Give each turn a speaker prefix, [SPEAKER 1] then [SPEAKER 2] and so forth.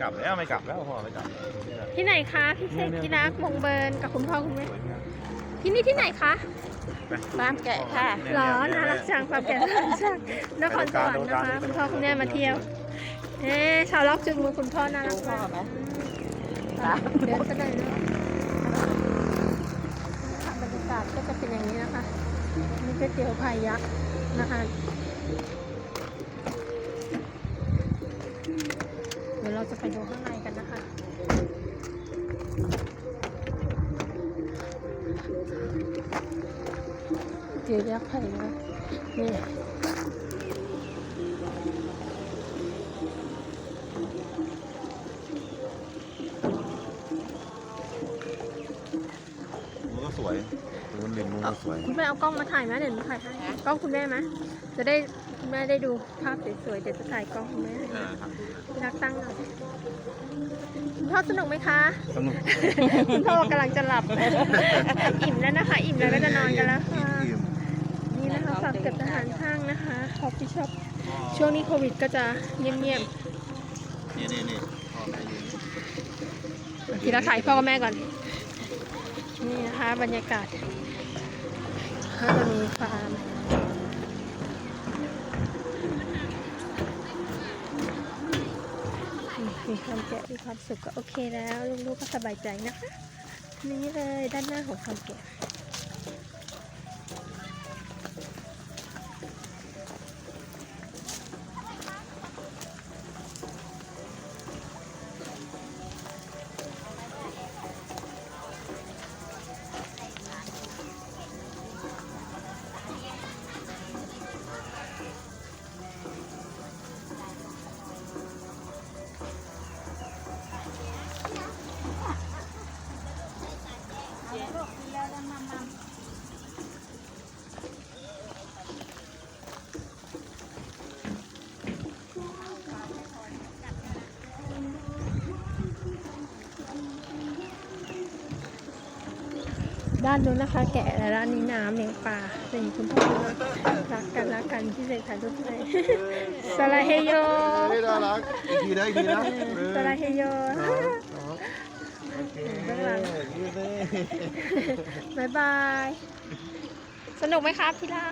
[SPEAKER 1] กลับแล้วไม่กลับแล้วพ่อไม่กลับ
[SPEAKER 2] ที่ไหนคะพี่เศษที่รักมงเบิร์นกับคุณพ่อคุณแม่ที่นี่ที่ไหนคะ
[SPEAKER 3] ฟาร์มแกะค่ะ
[SPEAKER 2] หรอน่ารักจังความแก่น่ารักจังนครสวรรค์นะคะคุณพ่อคุณแม่มาเที่ยวเอ๊ะชาวล็อกจุงมือคุณพ่อน่ารัก
[SPEAKER 3] พ่อ
[SPEAKER 2] มาก
[SPEAKER 3] ไหม
[SPEAKER 2] เดินกันเลยเนาะบรรยากาศก็จะเป็นอย่างนี้นะคะนี่ก๋วยเตี๋ยวพายยักษ์นะคะ จะไปดูข้างในกันนะคะเตี๋ยวยักษ์ไผ่นะนี่
[SPEAKER 1] มุมก็สวยมุมหนึ่งมุมก็สวย
[SPEAKER 2] คุณแม่เอากล้องมาถ่ายไหมเดี๋ยวหนูถ่ายให้กล้องคุณแม่ไหมจะได้ คุณแม่ได้ดูภาพสวยๆ เดี๋ยวจะถ่ายกล้องคุณแม่ให้
[SPEAKER 1] อ่าครับ
[SPEAKER 2] รักตั้งหน่อยคุณพ่อสนุกไหมคะ
[SPEAKER 1] สนุก
[SPEAKER 2] คุณพ่อกำลังจะหลับ อิ่มแล้วนะคะ อิ่มแล้วก็จะนอนกันแล้วค่ะนี่นะคะฝากเก็บทหารข้างนะคะคอฟฟี่ช็อปช่วงนี้โควิดก็จะเงียบ
[SPEAKER 1] นี่นี่นี่พ่อแม่ยืน
[SPEAKER 2] ๆทีละถ่ายพ่อกับแม่ก่อน นี่นะคะบรรยากาศก็จะมีฟาร์ม มีความแกะมีความสุขก็โอเคแล้วลูกๆก็สบายใจนะคะ นี่เลยด้านหน้าของความแกะ ด้านนู้นนะคะ แกะและด้านนี้น้ำเลี้ยงปลาเป็นคุณพ่อคุณแม่รักกันรักกันที่เลยถ่ายรูปให้สลาเฮโย
[SPEAKER 1] น่ารักอีกทีนะอีกทีนะ
[SPEAKER 2] สลาเฮโย
[SPEAKER 1] โอเค
[SPEAKER 2] ข้างหลัง
[SPEAKER 1] ยืดเลย
[SPEAKER 2] บายบาย สนุกไหมครับพี่ลา